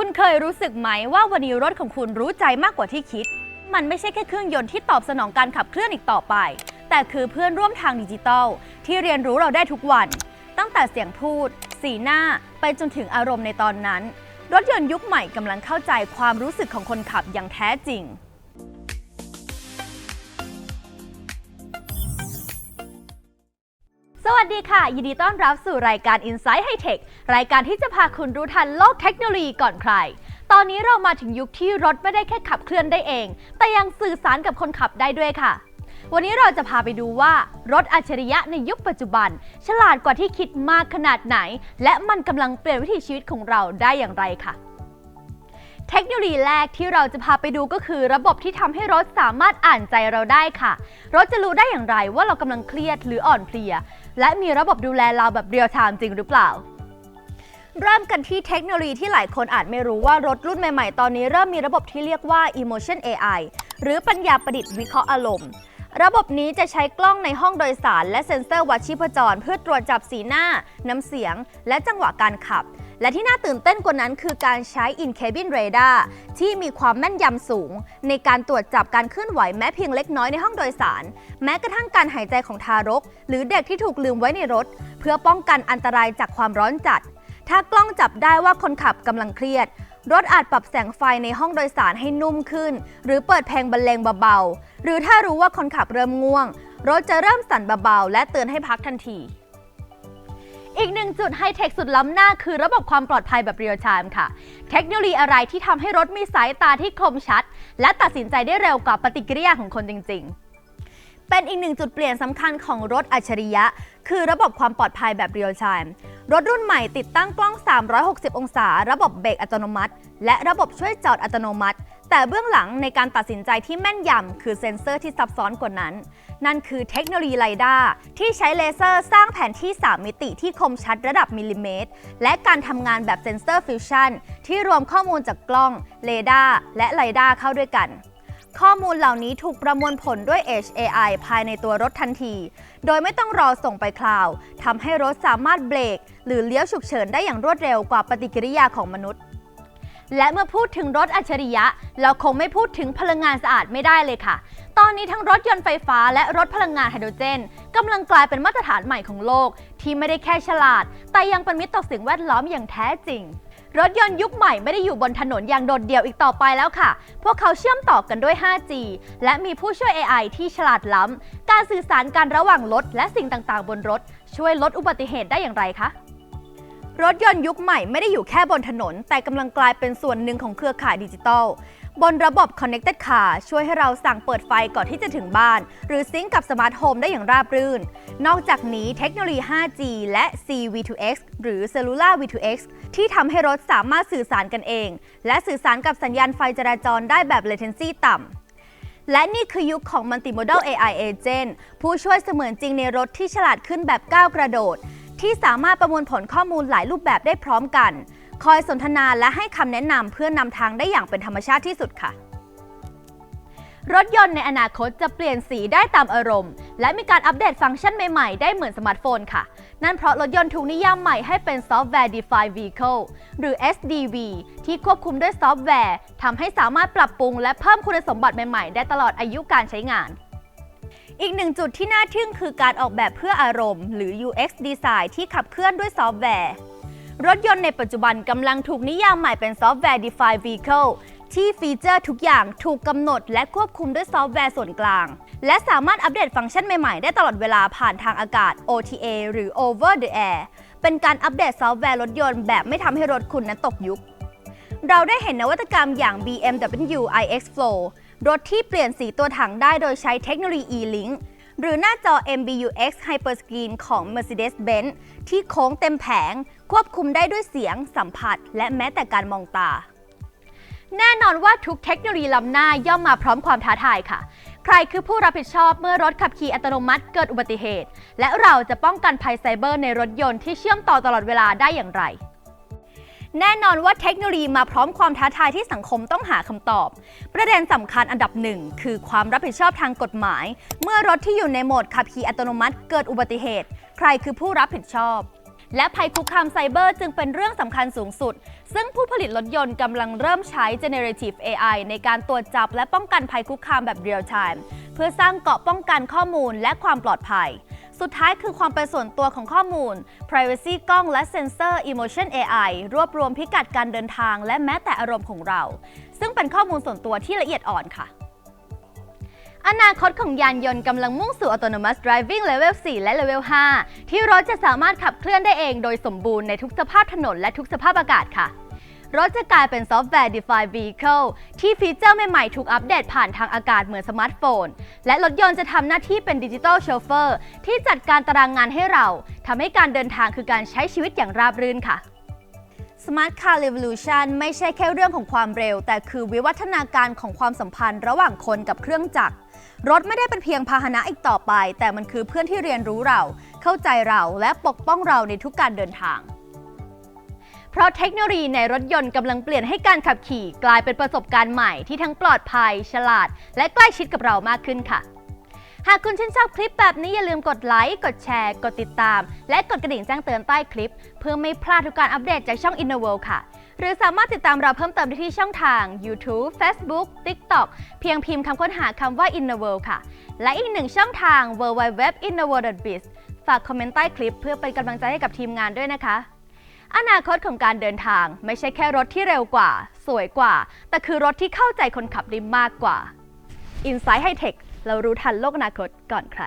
คุณเคยรู้สึกไหมว่าวันนี้รถของคุณรู้ใจมากกว่าที่คิด มันไม่ใช่แค่เครื่องยนต์ที่ตอบสนองการขับเคลื่อนอีกต่อไป แต่คือเพื่อนร่วมทางดิจิตอลที่เรียนรู้เราได้ทุกวัน ตั้งแต่เสียงพูด สีหน้า ไปจนถึงอารมณ์ในตอนนั้น รถยนต์ยุคใหม่กำลังเข้าใจความรู้สึกของคนขับอย่างแท้จริง สวัสดีค่ะ ยินดีต้อนรับสู่รายการ Insight High Tech รายการที่จะพาคุณรู้ทันโลกเทคโนโลยีก่อนใคร ตอนนี้เรามาถึงยุคที่รถไม่ได้แค่ขับเคลื่อนได้เอง แต่ยังสื่อสารกับคนขับได้ด้วยค่ะ วันนี้เราจะพาไปดูว่า รถอัจฉริยะในยุคปัจจุบัน ฉลาดกว่าที่คิดมากขนาดไหน และมันกำลังเปลี่ยนวิถีชีวิตของเราได้อย่างไรค่ะ เทคโนโลยีแรกที่เราจะพาไปดูก็คือ ระบบที่ทำให้รถสามารถอ่านใจเราได้ค่ะ รถจะรู้ได้อย่างไรว่าเรากำลังเครียดหรืออ่อนเพลีย และมีระบบดูแลเราแบบเรียลไทม์จริงหรือเปล่า เริ่มกันที่เทคโนโลยีที่หลายคนอาจไม่รู้ว่ารถรุ่นใหม่ๆ ตอนนี้เริ่มมีระบบที่เรียกว่า Emotion AI หรือปัญญาประดิษฐ์วิเคราะห์อารมณ์ระบบนี้จะใช้กล้องในห้องโดยสาร และเซ็นเซอร์วัดชีพจร เพื่อตรวจจับสีหน้า น้ำเสียง และจังหวะการขับ และที่น่าตื่นเต้นกว่านั้นคือการใช้ In-Cabin Radar ที่มีความแม่นยำสูง ในการตรวจจับการเคลื่อนไหวแม้เพียงเล็กน้อยในห้องโดยสาร แม้กระทั่งการหายใจของทารก หรือเด็กที่ถูกลืมไว้ในรถ เพื่อป้องกันอันตรายจากความร้อนจัด ถ้ากล้องจับได้ว่าคนขับกำลังเครียดรถอาจปรับแสงไฟในห้องโดยสารให้นุ่มขึ้น หรือเปิดเพลงบรรเลงเบาๆ หรือถ้ารู้ว่าคนขับเริ่มง่วง รถจะเริ่มสั่นเบาๆ และเตือนให้พักทันที อีกหนึ่งจุดไฮเทคสุดล้ำหน้าคือระบบความปลอดภัยแบบเรียลไทม์ค่ะ เทคโนโลยีอะไรที่ทำให้รถมีสายตาที่คมชัด และตัดสินใจได้เร็วกว่าปฏิกิริยาของคนจริง ๆเป็นอีกหนึ่งจุดเปลี่ยนสำคัญของรถอัจฉริยะ คือระบบความปลอดภัยแบบเรียลไทม์รถรุ่นใหม่ติดตั้งกล้อง 360 องศา ระบบเบรกอัตโนมัติ และระบบช่วยจอดอัตโนมัติ แต่เบื้องหลังในการตัดสินใจที่แม่นยำคือเซ็นเซอร์ที่ซับซ้อนกว่านั้น นั่นคือเทคโนโลยีไลด้าที่ใช้เลเซอร์สร้างแผนที่ 3 มิติที่คมชัดระดับมิลลิเมตร และการทำงานแบบเซ็นเซอร์ฟิวชั่นที่รวมข้อมูลจากกล้องเรดาร์และไลด้าเข้าด้วยกันข้อมูลเหล่านี้ถูกประมวลผลด้วย Edge AI ภายในตัวรถทันที โดยไม่ต้องรอส่งไปคลาวด์ทำให้รถสามารถเบรก หรือเลี้ยวฉุกเฉินได้อย่างรวดเร็วกว่าปฏิกิริยาของมนุษย์ และเมื่อพูดถึงรถอัจฉริยะ เราคงไม่พูดถึงพลังงานสะอาดไม่ได้เลยค่ะ ตอนนี้ทั้งรถยนต์ไฟฟ้าและรถพลังงานไฮโดรเจนกำลังกลายเป็นมาตรฐานใหม่ของโลก ที่ไม่ได้แค่ฉลาด แต่ยังเป็นมิตรต่อสิ่งแวดล้อมอย่างแท้จริงรถยนต์ยุคใหม่ไม่ได้อยู่บนถนนอย่างโดดเดี่ยวอีกต่อไปแล้วค่ะ พวกเขาเชื่อมต่อกันด้วย 5G และมีผู้ช่วย AI ที่ฉลาดล้ำ การสื่อสารกันระหว่างรถและสิ่งต่างๆ บนรถ ช่วยลดอุบัติเหตุได้อย่างไรคะ รถยนต์ยุคใหม่ไม่ได้อยู่แค่บนถนน แต่กำลังกลายเป็นส่วนหนึ่งของเครือข่ายดิจิทัล บนระบบ Connected Car ช่วยให้เราสั่งเปิดไฟก่อนที่จะถึงบ้าน หรือซิงก์กับสมาร์ทโฮมได้อย่างราบรื่น นอกจากนี้เทคโนโลยี 5G และ CV2X หรือ Cellular V2X ที่ทำให้รถสามารถสื่อสารกันเอง และสื่อสารกับสัญญาณไฟจราจรได้แบบ latency ต่ำและนี่คือยุคของ Multimodal AI Agent ผู้ช่วยเสมือนจริงในรถที่ฉลาดขึ้นแบบก้าวกระโดด ที่สามารถประมวลผลข้อมูลหลายรูปแบบได้พร้อมกัน คอยสนทนาและให้คำแนะนำเพื่อนำทางได้อย่างเป็นธรรมชาติที่สุดค่ะ รถยนต์ในอนาคตจะเปลี่ยนสีได้ตามอารมณ์ และมีการอัปเดตฟังก์ชันใหม่ๆ ได้เหมือนสมาร์ทโฟนค่ะ นั่นเพราะรถยนต์ถูกนิยามใหม่ให้เป็น Software Defined Vehicle หรือ SDV ที่ควบคุมด้วยซอฟต์แวร์ทำให้สามารถปรับปรุงและเพิ่มคุณสมบัติใหม่ๆ ได้ตลอดอายุการใช้งาน อีกหนึ่งจุดที่น่าทึ่งคือการออกแบบเพื่ออารมณ์ หรือ UX Design ที่ขับเคลื่อนด้วยซอฟต์แวร์ รถยนต์ในปัจจุบันกำลังถูกนิยามใหม่เป็น Software Defined Vehicle ที่ฟีเจอร์ทุกอย่างถูกกำหนดและควบคุมด้วยซอฟต์แวร์ส่วนกลาง และสามารถอัปเดตฟังก์ชันใหม่ ๆ ได้ตลอดเวลาผ่านทางอากาศ OTA หรือ Over the Air เป็นการอัปเดตซอฟต์แวร์รถยนต์แบบไม่ทำให้รถคุณนั้นตกยุค เราได้เห็นนวัตกรรมอย่าง BMW iX Flow รถที่เปลี่ยนสีตัวถังได้โดยใช้เทคโนโลยี E-Link หรือหน้าจอ MBUX Hyperscreen ของ Mercedes-Benz ที่โค้งเต็มแผง ควบคุมได้ด้วยเสียง สัมผัส และแม้แต่การมองตา แน่นอนว่าทุกเทคโนโลยีล้ำหน้าย่อมมาพร้อมความท้าทายค่ะ ใครคือผู้รับผิดชอบเมื่อรถขับขี่อัตโนมัติเกิดอุบัติเหตุ และเราจะป้องกันภัยไซเบอร์ในรถยนต์ที่เชื่อมต่อตลอดเวลาได้อย่างไร แน่นอนว่าเทคโนโลยีมาพร้อมความท้าทายที่สังคมต้องหาคำตอบ ประเด็นสำคัญอันดับหนึ่งคือความรับผิดชอบทางกฎหมาย เมื่อรถที่อยู่ในโหมดขับขี่อัตโนมัติเกิดอุบัติเหตุ ใครคือผู้รับผิดชอบ และภัยคุกคามไซเบอร์จึงเป็นเรื่องสำคัญสูงสุด ซึ่งผู้ผลิตรถยนต์กำลังเริ่มใช้ generative AI ในการตรวจจับและป้องกันภัยคุกคามแบบ real time เพื่อสร้างเกราะป้องกันข้อมูลและความปลอดภัย สุดท้ายคือความเป็นส่วนตัวของข้อมูล privacy กล้องและเซนเซอร์ emotion AI รวบรวมพิกัดการเดินทาง และแม้แต่อารมณ์ของเรา ซึ่งเป็นข้อมูลส่วนตัวที่ละเอียดอ่อนค่ะ อนาคตของยานยนต์กำลังมุ่งสู่ autonomous driving level 4 และ level 5 ที่รถจะสามารถขับเคลื่อนได้เองโดยสมบูรณ์ในทุกสภาพถนนและทุกสภาพอากาศค่ะ รถจะกลายเป็น software defined vehicle ที่ฟีเจอร์ใหม่ๆ ถูกอัปเดตผ่านทางอากาศเหมือนสมาร์ทโฟน และรถยนต์จะทำหน้าที่เป็นดิจิ t a ล chauffeur ที่จัดการตารางงานให้เราทำให้การเดินทางคือการใช้ชีวิตอย่างราบรื่นค่ะ Smart Car Revolution ไม่ใช่แค่เรื่องของความเร็ว แต่คือวิวัฒนาการของความสัมพันธ์ระหว่างคนกับเครื่องจักร รถไม่ได้เป็นเพียงพาหนะอีกต่อไป แต่มันคือเพื่อนที่เรียนรู้เรา เข้าใจเราและปกป้องเราในทุกการเดินทาง เพราะเทคโนโลยีในรถยนต์กำลังเปลี่ยนให้การขับขี่กลายเป็นประสบการณ์ใหม่ที่ทั้งปลอดภัย ฉลาด และใกล้ชิดกับเรามากขึ้นค่ะ หากคุณชื่นชอบคลิปแบบนี้อย่าลืมกดไลค์ กดแชร์ กดติดตาม และกดกระดิ่งแจ้งเตือนใต้คลิป เพื่อไม่พลาดทุกการอัปเดตจากช่อง Innoworld ค่ะ หรือสามารถติดตามเราเพิ่มเติมได้ที่ช่องทาง YouTube Facebook TikTok เพียงพิมพ์คำค้นหาคำว่า Innoworld ค่ะ และอีกหนึ่งช่องทาง www.innoworld.biz ฝากคอมเมนต์ใต้คลิปเพื่อเป็นกำลังใจให้กับทีมงานด้วยนะคะ อนาคตของการเดินทาง ไม่ใช่แค่รถที่เร็วกว่า สวยกว่า แต่คือรถที่เข้าใจคนขับได้มากกว่า i n s i ซต์ไฮเทคเรารู้ทันโลกอนาคตก่อนใคร